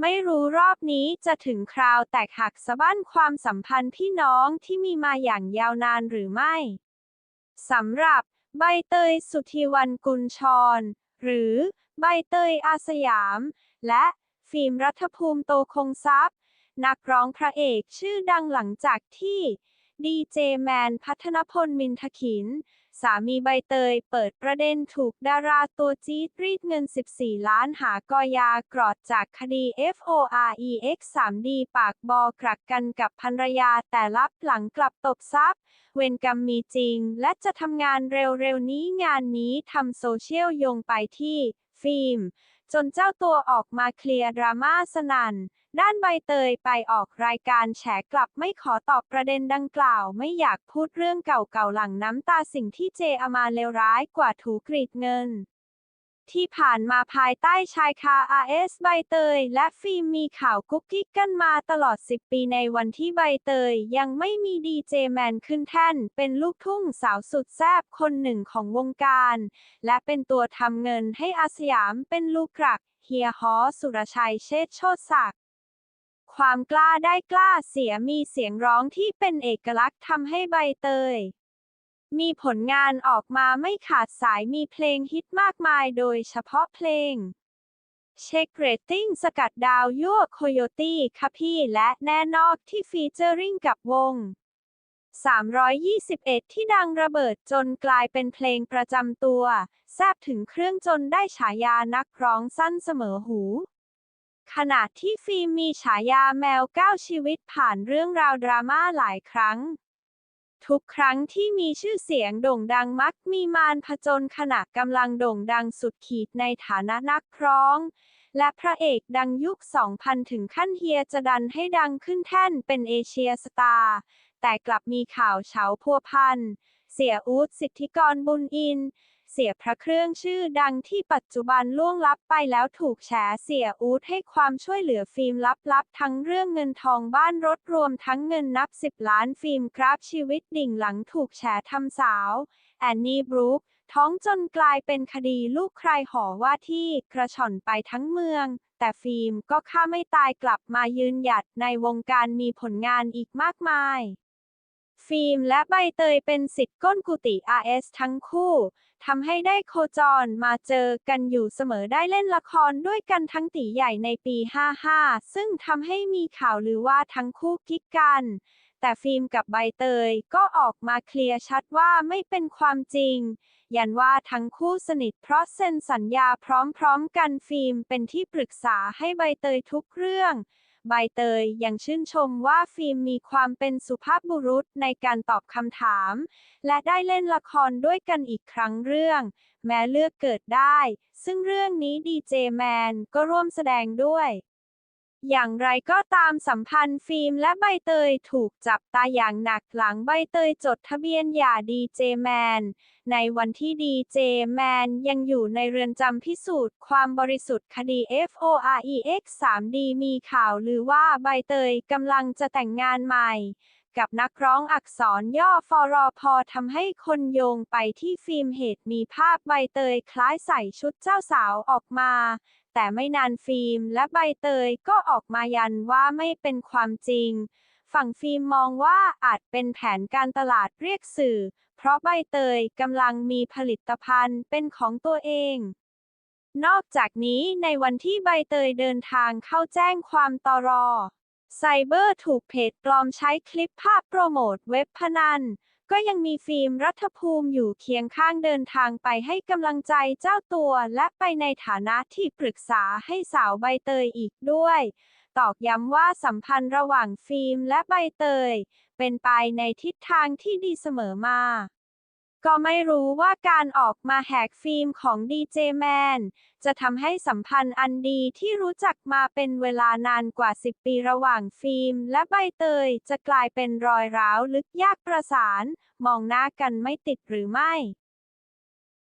ไม่รู้รอบนี้จะถึงคราวแตกหักสะบั้นความสัมพันธ์พี่น้องที่มีมาอย่างยาวนานหรือไม่สำหรับใบเตยสุธีวันกุลชร หรือใบเตยอาสยาม และฟิล์มรัฐภูมิโตคงทรัพย์ นักร้องพระเอกชื่อดังหลังจากที่ดีเจแมนพัฒนพลมินทขิน สามีใบเตย เปิดประเด็นถูกดาราตัวจี๊ดรีดเงิน 14 ล้านหากอยากรอดจากคดี FOREX 3D ปากบอกรักกันกับภรรยาแต่ลับหลังกลับตบทรัพย์เวรกรรมมีจริง และจะทำงานเร็วๆนี้งานนี้ทำโซเชียลโยงไปที่ ฟิล์ม จนเจ้าตัวออกมาเคลียร์ดราม่าสนัน่น ด้านใบเตยไปออกรายการแฉกลับไม่ขอตอบประเด็นดังกล่าว ไม่อยากพูดเรื่องเก่าๆหลังน้ำตาสิ่งที่เจอามาเลวร้ายกว่าถูกรีดเงิน ที่ผ่านมาภายใต้ชายคา RS ใบเตย และฟิล์มมีข่าวกุ๊กกิ๊กกันมาตลอด 10 ปีในวันที่ใบเตย ยังไม่มีดีเจแมนขึ้นแท่น เป็นลูกทุ่งสาวสุดแซ่บคนหนึ่งของวงการ และเป็นตัวทำเงินให้อาสยามเป็นลูกกรัก เฮียฮอสุรชัยเชษโชติศักดิ์ความกล้าได้กล้าเสียมีเสียงร้องที่เป็นเอกลักษณ์ทำให้ใบเตย มีผลงานออกมาไม่ขาดสายมีเพลงฮิตมากมายโดยเฉพาะเพลง เช็คเรตติ้งสกัดดาวยั่วโคโยตี้ค่ะพี่และแน่นอกที่ฟีเจอริงกับวง 321 ที่ดังระเบิดจนกลายเป็นเพลงประจำตัว แซบถึงเครื่องจนได้ฉายานักร้องสั้นเสมอหู ขณะที่ฟิล์มมีฉายาแมวก้าวชีวิตผ่านเรื่องราวดราม่าหลายครั้ง ทุกครั้งที่มีชื่อเสียงโด่งดังมักมีมารผจญขณะกำลังโด่งดังสุดขีดในฐานะนักร้อง และพระเอกดังยุค 2000 ถึงขั้นเฮียจะดันให้ดังขึ้นแท่นเป็นเอเชียสตาร์แต่กลับมีข่าวเฉาพัวพันเสียอูดสิทธิกรบุญอิน เสียพระเครื่องชื่อดังที่ปัจจุบันล่วงลับไปแล้วถูกแฉเสียอูดให้ความช่วยเหลือฟิล์มลับๆ ทั้งเรื่องเงินทองบ้านรถรวมทั้งเงินนับสิบล้านฟิล์มกราฟชีวิตดิ่งหลังถูกแฉทำสาว แอนนี่บรูคท้องจนกลายเป็นคดีลูกใครหอว่าที่กระชอนไปทั้งเมือง แต่ฟิล์มก็ฆ่าไม่ตายกลับมายืนหยัดในวงการมีผลงานอีกมากมาย ฟิล์มและใบเตยเป็นสิทธิ์ก้นกุฏิ RS ทั้งคู่ทำให้ได้โคจรมาเจอกันอยู่เสมอได้เล่นละครด้วยกันทั้งตีใหญ่ในปี 55 ซึ่งทำให้มีข่าวลือว่าทั้งคู่กิ๊กกัน แต่ฟิล์มกับใบเตยก็ออกมาเคลียร์ชัดว่าไม่เป็นความจริง ยันว่าทั้งคู่สนิทเพราะเซ็นสัญญาพร้อมๆกันฟิล์มเป็นที่ปรึกษาให้ใบเตยทุกเรื่อง ใบเตยยังชื่นชมว่าฟิล์มมีความเป็นสุภาพบุรุษในการตอบคำถาม และได้เล่นละครด้วยกันอีกครั้งเรื่อง แม้เลือกเกิดได้ ซึ่งเรื่องนี้ดีเจแมนก็ร่วมแสดงด้วย อย่างไรก็ตามสัมพันธ์ฟิล์มและใบเตยถูกจับตาอย่างหนักหลังใบเตยจดทะเบียนหย่าดีเจแมน ในวันที่ดีเจแมนยังอยู่ในเรือนจำพิสูจน์ความบริสุทธิ์คดี FOREX 3D มีข่าวหรือว่าใบเตยกำลังจะแต่งงานใหม่ กับนักร้องอักษรย่อฟอรอพอทำให้คนโยงไปที่ฟิล์มเหตุมีภาพใบเตยคล้ายใส่ชุดเจ้าสาวออกมา แต่ไม่นานฟิล์มและใบเตยก็ออกมายันว่าไม่เป็นความจริง ฝั่งฟิล์มมองว่าอาจเป็นแผนการตลาดเรียกสื่อ เพราะใบเตยกำลังมีผลิตภัณฑ์เป็นของตัวเองนอกจากนี้ในวันที่ใบเตยเดินทางเข้าแจ้งความตรอ ไซเบอร์ถูกเพจปลอมใช้คลิปภาพโปรโมทเว็บพนัน ก็ยังมีฟิล์มรัฐภูมิอยู่เคียงข้างเดินทางไปให้กำลังใจเจ้าตัวและไปในฐานะที่ปรึกษาให้สาวใบเตยอีกด้วย ตอกย้ำว่าสัมพันธ์ระหว่างฟิล์มและใบเตย เป็นไปในทิศทางที่ดีเสมอมา ก็ไม่รู้ว่าการออกมาแหกฟิล์มของดีเจแมนจะทำให้สัมพันธ์อันดีที่รู้จักมาเป็นเวลานานกว่า 10 ปีระหว่างฟิล์ม และใบเตยจะกลายเป็นรอยร้าวลึกยากประสาน มองหน้ากันไม่ติดหรือไม่